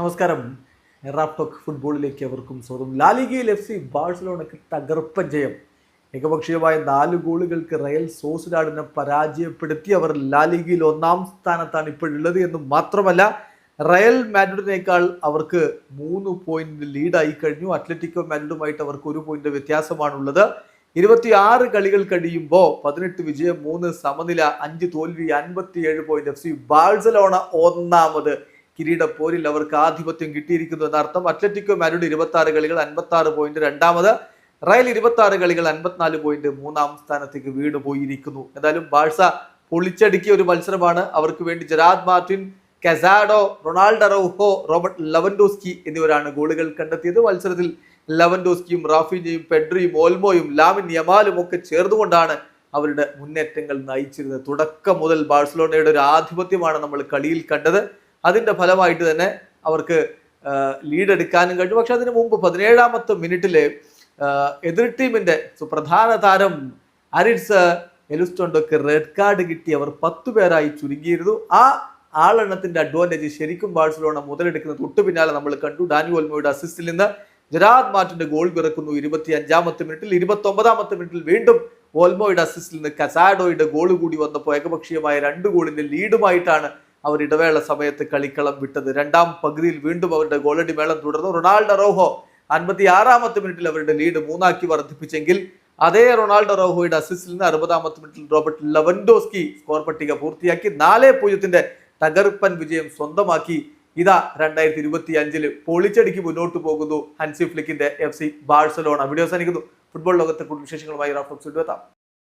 നമസ്കാരം. എറാപ്പക് ഫുട്ബോളിലേക്ക് അവർക്കും സ്വാഗതം. ലാലിഗയിൽ എഫ് സി ബാഴ്സലോണയ്ക്ക് തകർപ്പൻ ജയം. ഏകപക്ഷീയമായ നാല് ഗോളുകൾക്ക് റയൽ സോസിലാടിനെ പരാജയപ്പെടുത്തി അവർ ലാലിഗയിൽ ഒന്നാം സ്ഥാനത്താണ് ഇപ്പോഴുള്ളത് എന്ന് മാത്രമല്ല റയൽ മാഡ്രിഡിനേക്കാൾ അവർക്ക് മൂന്ന് പോയിന്റ് ലീഡായി കഴിഞ്ഞു. അത്ലറ്റിക്കോ മാഡ്രിഡുമായിട്ട് അവർക്ക് ഒരു പോയിന്റ് വ്യത്യാസമാണുള്ളത്. ഇരുപത്തിയാറ് കളികൾ കഴിയുമ്പോൾ പതിനെട്ട് വിജയം മൂന്ന് സമനില അഞ്ച് തോൽവി അൻപത്തിയേഴ് പോയിന്റ് എഫ് സി ബാഴ്സലോണ ഒന്നാമത്. കിരീട പോരിൽ അവർക്ക് ആധിപത്യം കിട്ടിയിരിക്കുന്നു എന്നർത്ഥം. അത്ലറ്റിക്കോ മാരുടെ ഇരുപത്തി ആറ് കളികൾ അൻപത്തി ആറ് പോയിന്റ് രണ്ടാമത്. റയൽ ഇരുപത്തി ആറ് കളികൾ അൻപത്തിനാല് പോയിന്റ് മൂന്നാം സ്ഥാനത്തേക്ക് വീണ് പോയിരിക്കുന്നു എന്തായാലും ബാഴ്സ പൊളിച്ചടുക്കിയ ഒരു മത്സരമാണ്. അവർക്ക് വേണ്ടി Gerard Martin Casado Ronaldo Araujo Robert Lewandowski എന്നിവരാണ് ഗോളുകൾ കണ്ടെത്തിയത്. മത്സരത്തിൽ ലവൻഡോസ്കിയും റാഫിനെയും പെഡ്രിയും ഓൽമോയും ലാമിൻ യമാലും ഒക്കെ ചേർന്നുകൊണ്ടാണ് അവരുടെ മുന്നേറ്റങ്ങൾ നയിച്ചിരുന്നത്. തുടക്കം മുതൽ ബാഴ്സലോണയുടെ ഒരു ആധിപത്യമാണ് നമ്മൾ കളിയിൽ കണ്ടത്. അതിന്റെ ഫലമായിട്ട് തന്നെ അവർക്ക് ലീഡ് എടുക്കാനും കഴിഞ്ഞു. പക്ഷെ അതിന് മുമ്പ് പതിനേഴാമത്തെ മിനിറ്റിൽ എതിർ ടീമിന്റെ സുപ്രധാന താരം അരിറ്റ്സ് എലുസ്റ്റോണ്ടോക്ക് റെഡ് കാർഡ് കിട്ടി. അവർ പത്തു പേരായി ചുരുങ്ങിയിരുന്നു. ആ ആളെണ്ണത്തിന്റെ അഡ്വാന്റേജ് ശരിക്കും ബാഴ്സലോണ മുതലെടുക്കുന്ന തൊട്ടു പിന്നാലെ നമ്മൾ കണ്ടു. ഡാനി ഓൽമോയുടെ അസിസ്റ്റിൽ നിന്ന് ജരാദ് മാർട്ടിന്റെ ഗോൾ പിറക്കുന്നു ഇരുപത്തി അഞ്ചാമത്തെ മിനിറ്റിൽ. ഇരുപത്തി ഒമ്പതാമത്തെ മിനിറ്റിൽ വീണ്ടും ഓൽമോയുടെ അസിസ്റ്റിൽ നിന്ന് കസാഡോയുടെ ഗോൾ കൂടി വന്നപ്പോൾ ഏകപക്ഷീയമായ രണ്ട് ഗോളിന്റെ ലീഡുമായിട്ടാണ് അവർ ഇടവേള സമയത്ത് കളിക്കളം വിട്ടത്. രണ്ടാം പകുതിയിൽ വീണ്ടും അവരുടെ ഗോളടി മേളം തുടർന്നു. റൊണാൾഡോ റോഹോ അൻപത്തി ആറാമത്തെ മിനിറ്റിൽ അവരുടെ ലീഡ് മൂന്നാക്കി വർദ്ധിപ്പിച്ചെങ്കിൽ അതേ റൊണാൾഡോ റോഹോയുടെ അസിസ്റ്റിൽ നിന്ന് അറുപതാമത്തെ മിനിറ്റിൽ റോബർട്ട് ലവൻഡോസ്കി സ്കോർ പട്ടിക പൂർത്തിയാക്കി നാലേ പൂജ്യത്തിന്റെ തകർപ്പൻ വിജയം സ്വന്തമാക്കി. ഇതാ രണ്ടായിരത്തി ഇരുപത്തി അഞ്ചിൽ പൊളിച്ചടിക്ക് മുന്നോട്ട് പോകുന്നു ഹൻസി ഫ്ലിക്കിന്റെ എഫ് സി ബാഴ്സലോണ. വീഡിയോ അവസാനിക്കുന്നു. ഫുട്ബോൾ ലോകത്തെ കൂടുതൽ വിശേഷങ്ങളുമായി റാഫ്റ്റോക്സ് എത്താം.